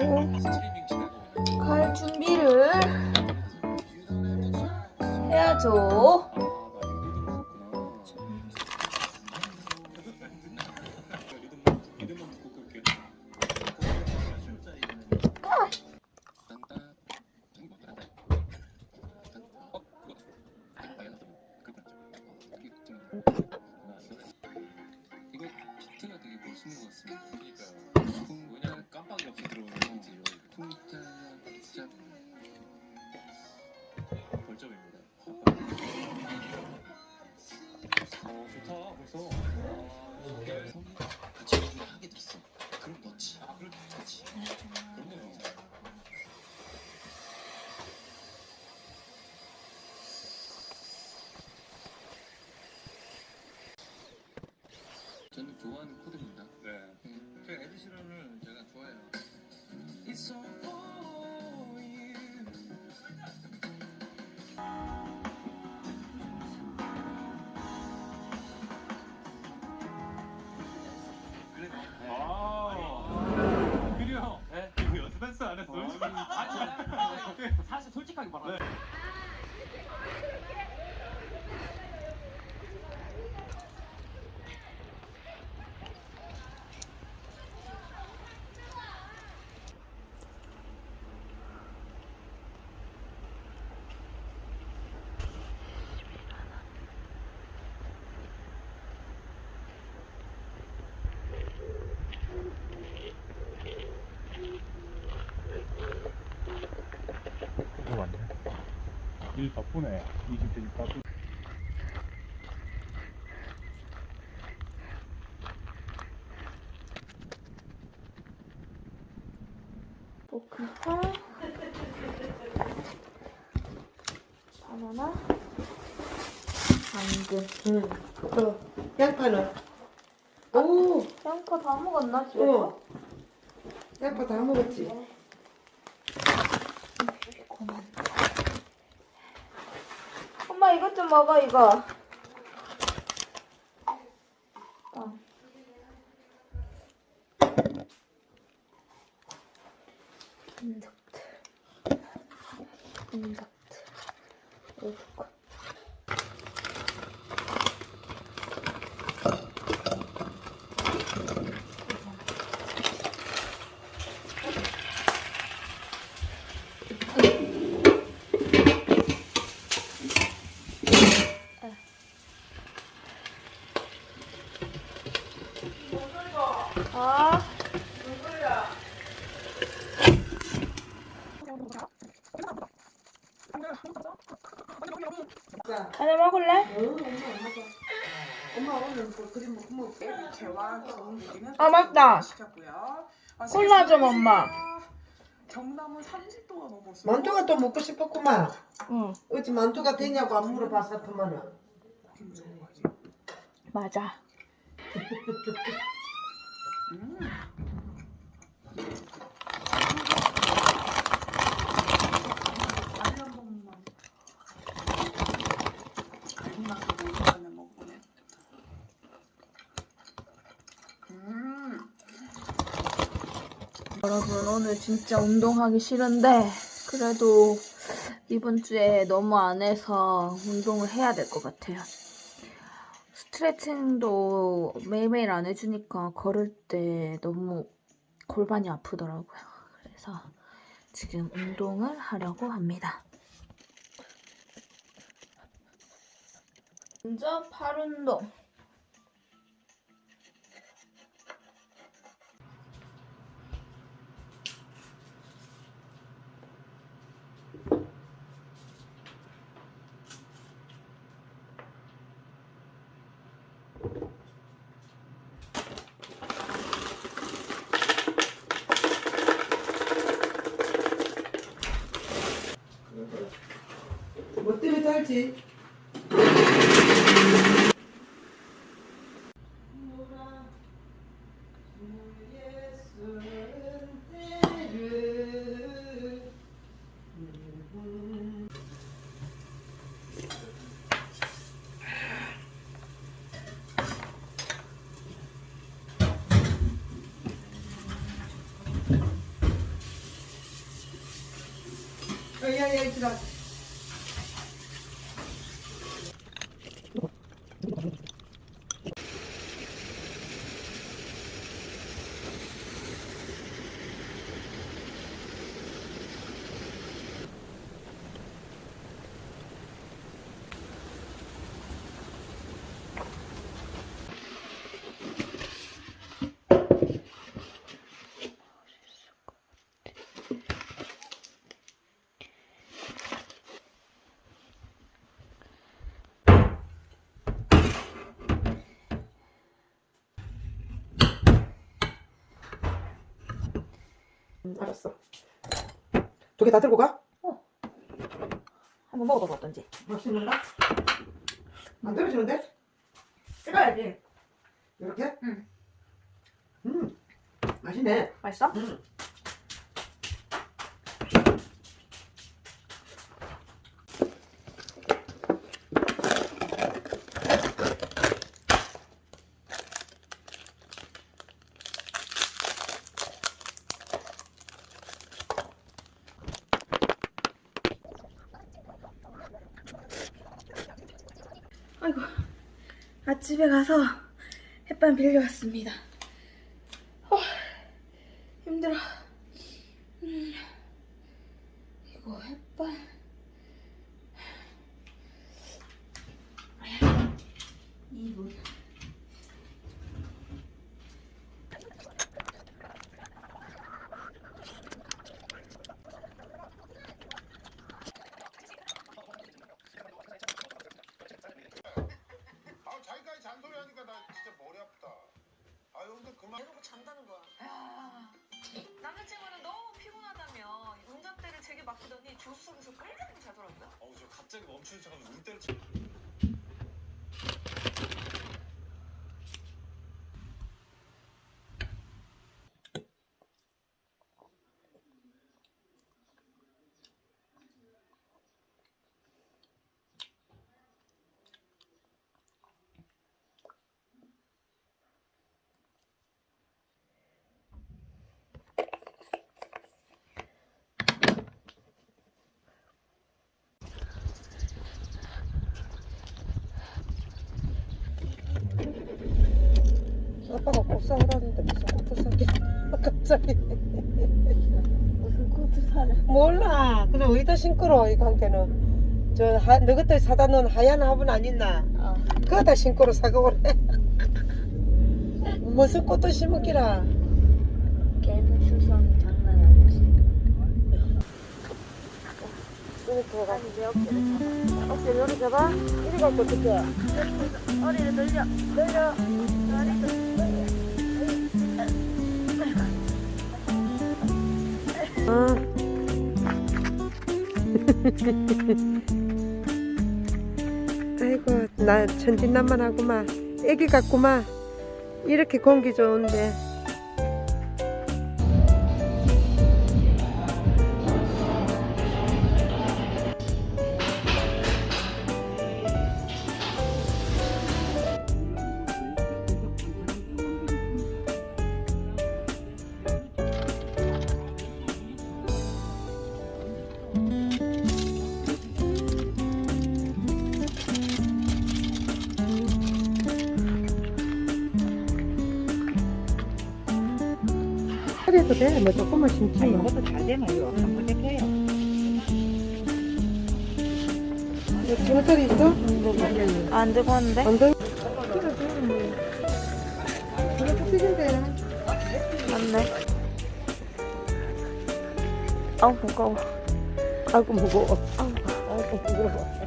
하고 갈 준비를 해야죠. 사실 솔직하게 말하면 그거 맞네. 일 바쁘네. 20대 바쁘. 볶음탕. 바나나. 당근. 응. 또 양파는 오 양파 다 먹었나 지금? 어. 양파 다 먹었지. 고만. 엄마 이것 좀 먹어 이거. 빵. 인삭트. 인삭트. 이거 아. 하나 먹을래? 엄마 오늘 뭐 그림 뭐 뭐, 개와 경기는 아, 맞다. 시켰고요. 콜라 좀, 엄마. 경남은 30도가 넘었어. 만두가 또 먹고 싶었구만. 응. 어찌 만두가 되냐고 안 좋은 거지. 맞아. 음. 한 번만두 오랜만에 먹어보네. 음. 여러분 오늘 진짜 운동하기 싫은데 그래도 이번 주에 너무 안 해서 운동을 해야 될 것 같아요. 스트레칭도 매일매일 안 해주니까 걸을 때 너무 골반이 아프더라고요. 그래서 지금 운동을 하려고 합니다. 먼저 팔 운동. 뭐 때문에 달지? 야 알았어. 두 개 다 들고 가? 한번 먹어봐봐 어떤지. 맛있는가? 안 떨어지는데? 찍어야지. 이렇게? 응. 음, 맛있네. 맛있어? 음. 아이고 아침에 가서 햇반 빌려왔습니다. 어, 힘들어. 음, 이거 햇반. 이분. 아 자기까지 잔소리 하니까 나 진짜 머리 아프다. 아 형들 그만. 이러고 잔다는 거야. 남자친구는 너무 피곤하다며 운전대를 제게 맡기더니 조수석에서 끌다니고 자더라고요. 어우 저 갑자기 멈추는 척하면 울 때를 쳐. 아빠가 꽃 사오라는데 무슨 꽃을 사게? 갑자기. 무슨 코트 사려? 몰라. 그래 어디다 신고로 이 관계는. 저 하, 너희들 사다 놓은 하얀 화분 안 있나? 어. 그거 다 신고로 사고 그래. 무슨 꽃도 심을기라. 걔는 수성이 장난 아니지. 이렇게 아니 내 어깨를 잡아. 어깨 잡아. 이리 갖고 어떡해. 허리를 늘려. 늘려. 허리를 아이고 나 천진난만하구만. 애기 같구만. 이렇게 공기 좋은데 그래도 돼 뭐 조금만 심지 뭐. 이것도 잘 되면요. 한번 대표요. 주먹살이 있어? 안 들고 왔는데? 쭉 삐진대 맞네. 아우 무거워. 아이고 무거워 아이고 무거워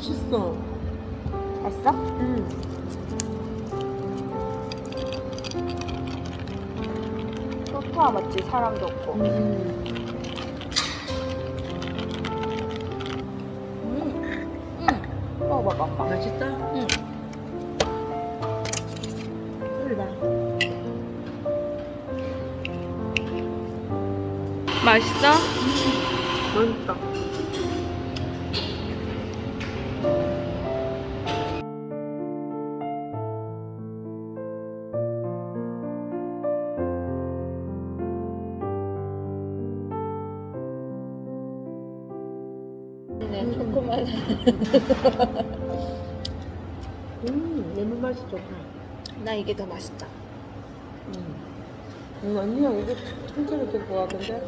맛있어 했어? 음. 소파 맞지? 사람도 없고. 음. 음. 음. 먹어봐봐, 엄마. 맛있다? 응. 그래 맛있어? 맛있다 음, 레몬 맛이 좋다. 나 이게 더 맛있다. 음, 아니야, 이거 통째로 될것 같은데?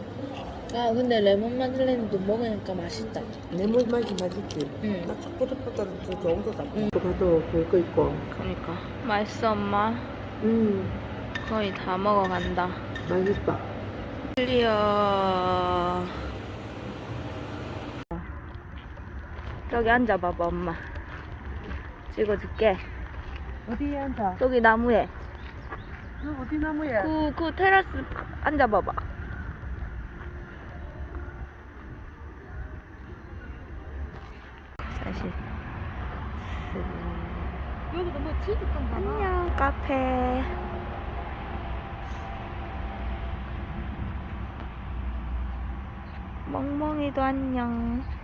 아 근데 레몬 마들렌도 먹으니까 맛있다. 레몬 맛이 맛있지? 응. 나 초코보다 더 좋은 것 같아. 또 가도 볼거 있고. 그러니까 맛있어 엄마. 음, 거의 다 먹어간다. 맛있다. 클리어. 저기 앉아봐봐 엄마. 찍어줄게. 어디에 앉아? 저기 나무에. 너 어디 나무야? 그, 그 테라스 앉아봐봐. 사실. 여기도 뭐 치즈빵 안녕 카페. 멍멍이도 안녕.